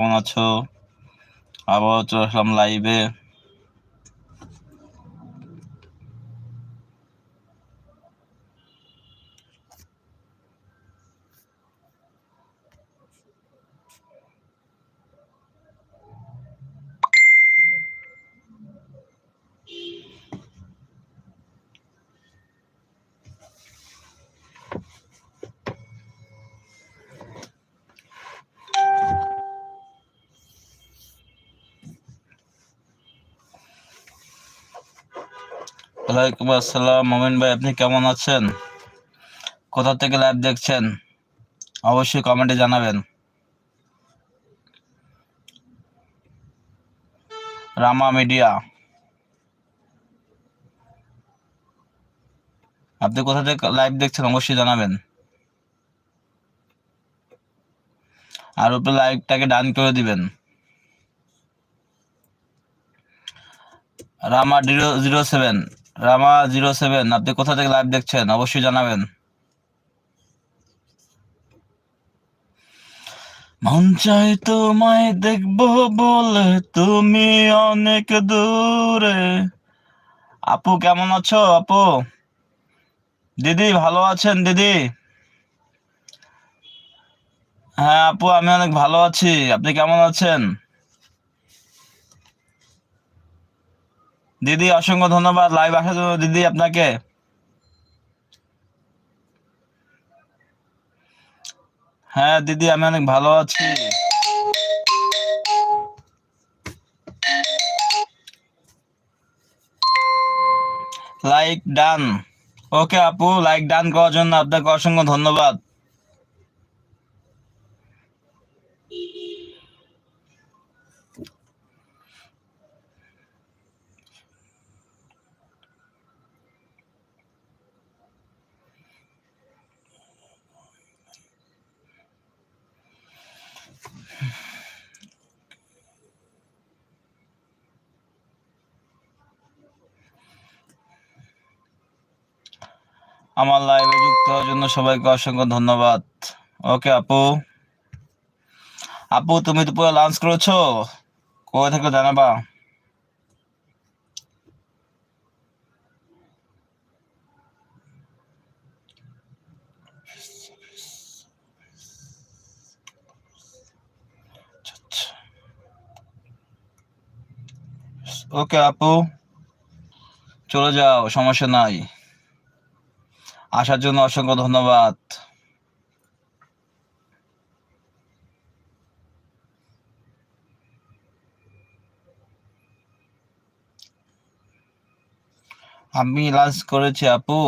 কেমন আছো? আবার চলে আসলাম লাইভে ওয়ালাইকুম আসসালাম। মোমিন ভাই, আপনি কেমন আছেন? কোথা থেকে লাইভ দেখছেন? অবশ্যই কমেন্টে জানাবেন। রামা মিডিয়া আপনি কোথা থেকে লাইভ দেখছেন অবশ্যই জানাবেন। আর উপরে লাইভটাকে ডান করে দিবেন। Rama zero zero seven Rama zero seven, আপনি কোথা থেকে লাইভ দেখছেন? অবশ্যই জানাবেন। মন চাই তোমায় দেখব বলে তুমি অনেক দূরে। আপু, কেমন আছো আপু? দিদি, ভালো আছেন দিদি? হ্যাঁ আপু, আমি অনেক ভালো আছি। আপনি কেমন আছেন? দিদি, অসংখ্য ধন্যবাদ। লাইভ আসার জন্য দিদি আপনাকে। হ্যাঁ দিদি, আমি অনেক ভালো আছি। লাইক ডান ওকে আপু লাইক ডান করার জন্য আপনাকে অসংখ্য ধন্যবাদ। আমার লাইভে যুক্ত হওয়ার জন্য সবাইকে অসংখ্য ধন্যবাদ। ওকে আপু। আপু, তুমি তো পুরো লাঞ্চ করেছ। কোথায় থেকে জানাবা? ওকে আপু। চলে যাও, সমস্যা নাই। আসার জন্য অসংখ্য ধন্যবাদ। আমি লাঞ্চ করেছি, আপু।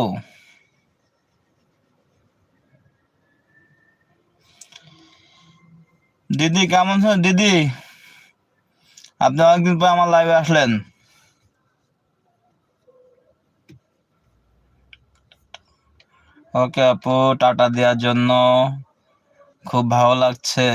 দিদি, কেমন আছেন? দিদি, আপনি অনেকদিন পর আমার লাইভে আসলেন। ওকে আপু, টাটা দেওয়ার জন্য। খুব ভালো লাগছে।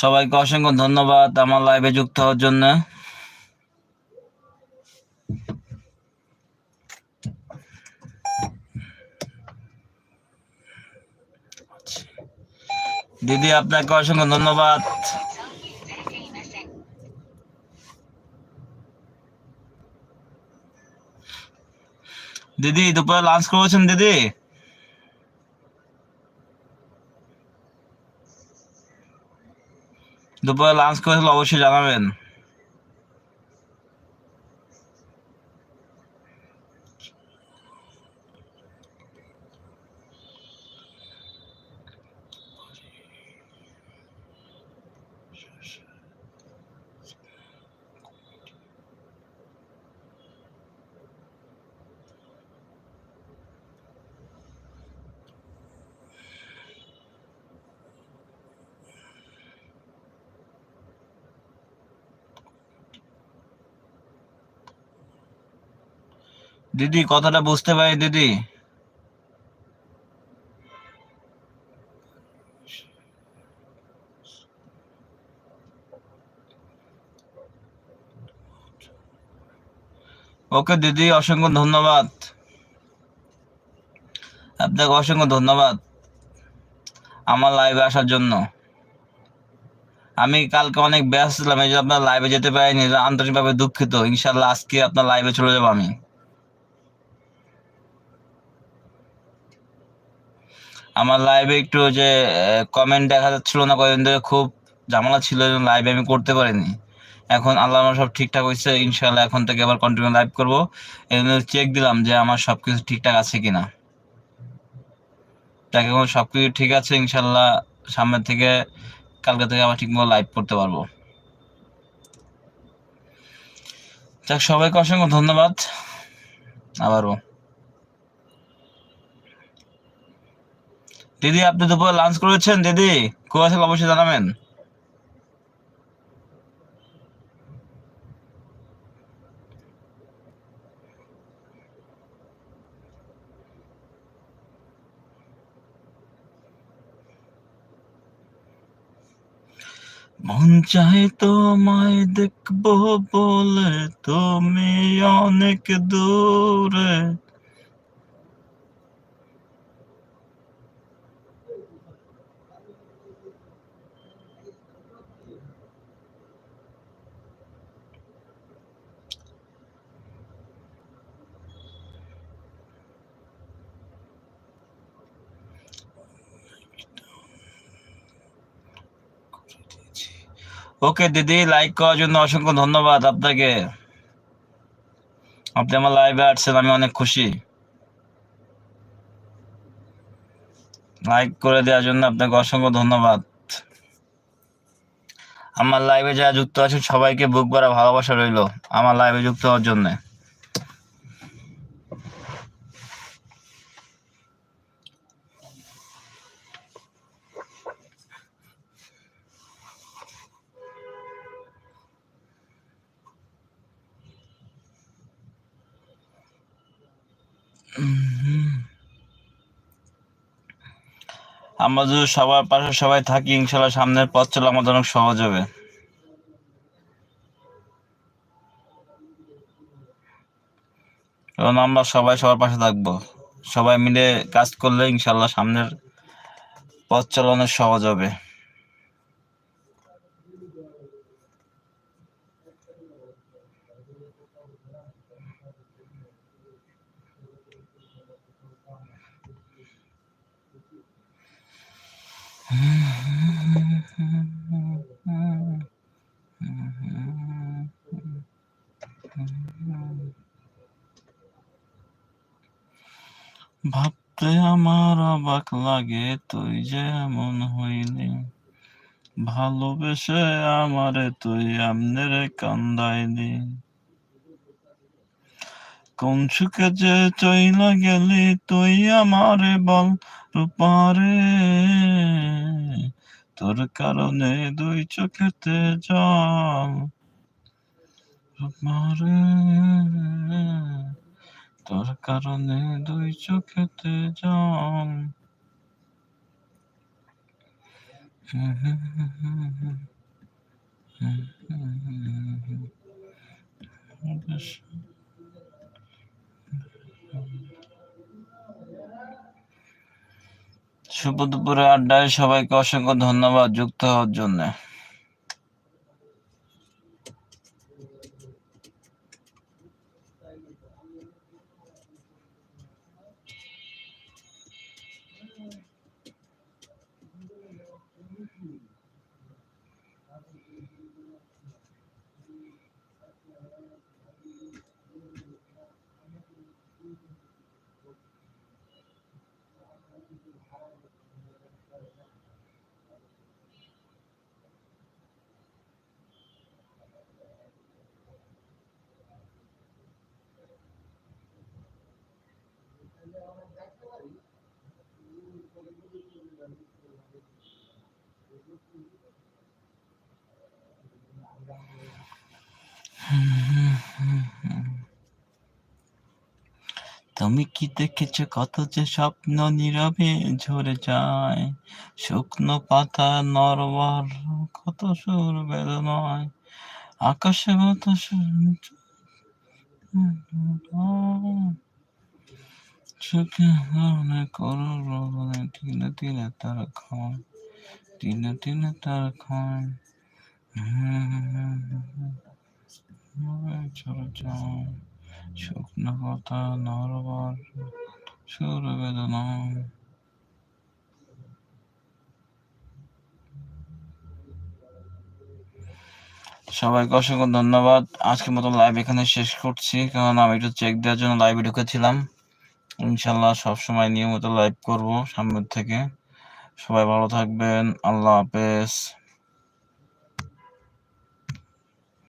সবাইকে অসংখ্য ধন্যবাদ আমার লাইভে যুক্ত হওয়ার জন্য। দিদি আপনাকে অসংখ্য ধন্যবাদ। দিদি দুপুরে লাঞ্চ করেছেন দিদি? দুপুরে লাঞ্চ করেছিল অবশ্যই জানাবেন। দিদি, কথাটা বুঝতে পারি দিদি? ওকে দিদি, অসংখ্য ধন্যবাদ। আপনাকে অসংখ্য ধন্যবাদ আমার লাইভে আসার জন্য। আমি কালকে অনেক ব্যস্ত ছিলাম, এই যে আপনার লাইভে যেতে পারিনি, আন্তরিকভাবে দুঃখিত। ইনশাল্লাহ আজকে আপনার লাইভে চলে যাব আমি। আমার লাইভে একটু যে কমেন্ট দেখা যাচ্ছিল না কয়েকদিন ধরে, খুব ঝামেলা ছিল লাইভে আমি করতে পারিনি। এখন আল্লাহ আমার সব ঠিকঠাক হয়েছে ইনশাল্লাহ এখন থেকে আবার কন্টিনিউ লাইভ করব। চেক দিলাম যে আমার সব কিছু ঠিকঠাক আছে কিনা। তাকে এখন সব কিছু ঠিক আছে ইনশাল্লাহ সামনের থেকে, কালকে থেকে আবার ঠিকমতো লাইভ করতে পারব। যাক, সবাইকে অসংখ্য ধন্যবাদ। আবারও। দিদি, আপনি দুপুরে লাঞ্চ করেছেন দিদি? কোথায় অবশ্যই জানাবেন? মন চাহে তোমায় দেখব বলে তুমি অনেক দূরে। ওকে দিদি লাইক করার জন্য অসংখ্য ধন্যবাদ আপনাকে। আপনি আমার লাইভে আসছেন, আমি অনেক খুশি। লাইক করে দেওয়ার জন্য আপনাকে অসংখ্য ধন্যবাদ। আমার লাইভে যারা যুক্ত আছেন, সবাইকে বুক করা ভালোবাসা রইল আমার লাইভে যুক্ত হওয়ার জন্য। আমরা যদি সবার পাশে সবাই থাকি, ইনশাল্লাহ সামনের পথ চলা আমাদের অনেক সহজ হবে। কারণ আমরা সবাই সবার পাশে থাকব। সবাই মিলে কাজ করলে ইনশাল্লাহ সামনের পথ চলা অনেক সহজ হবে। ভাবতে আমার অবাক লাগে, তুই যে এমন হইলি। ভালোবেসে আমারে তুই আমনের কান্দাইলি। কোন সুখে যে চইলা গেলি, তুই আমারে বল রূপারে। তোর কারণে দুই চোখেতে জল। মারে। তোর কারণে দুই চোখেতে জল। শুভ দুপুরে আড্ডায় সবাইকে অসংখ্য ধন্যবাদ যুক্ত হওয়ার জন্য। তুমি কি দেখেছ কত যে স্বপ্ন নীরবে ঝরে যায়? শুকনো পাতা নরবর, কত সুর বেদনায়। আকাশে বাতাস চোখে মনে করো রোদনে তিলে তিলে তার খান তিলে তিলে তার যাও নরবার সুর বেদনা সবাইকে অসংখ্য ধন্যবাদ। আজকের মতো লাইভ এখানে শেষ করছি কারণ আমি একটু চেক দেওয়ার জন্য লাইভে ঢুকেছিলাম। ইনশাল্লাহ সবসময় নিয়মিত লাইভ করব সামনের থেকে। সবাই ভালো থাকবেন, আল্লাহ হাফেজ।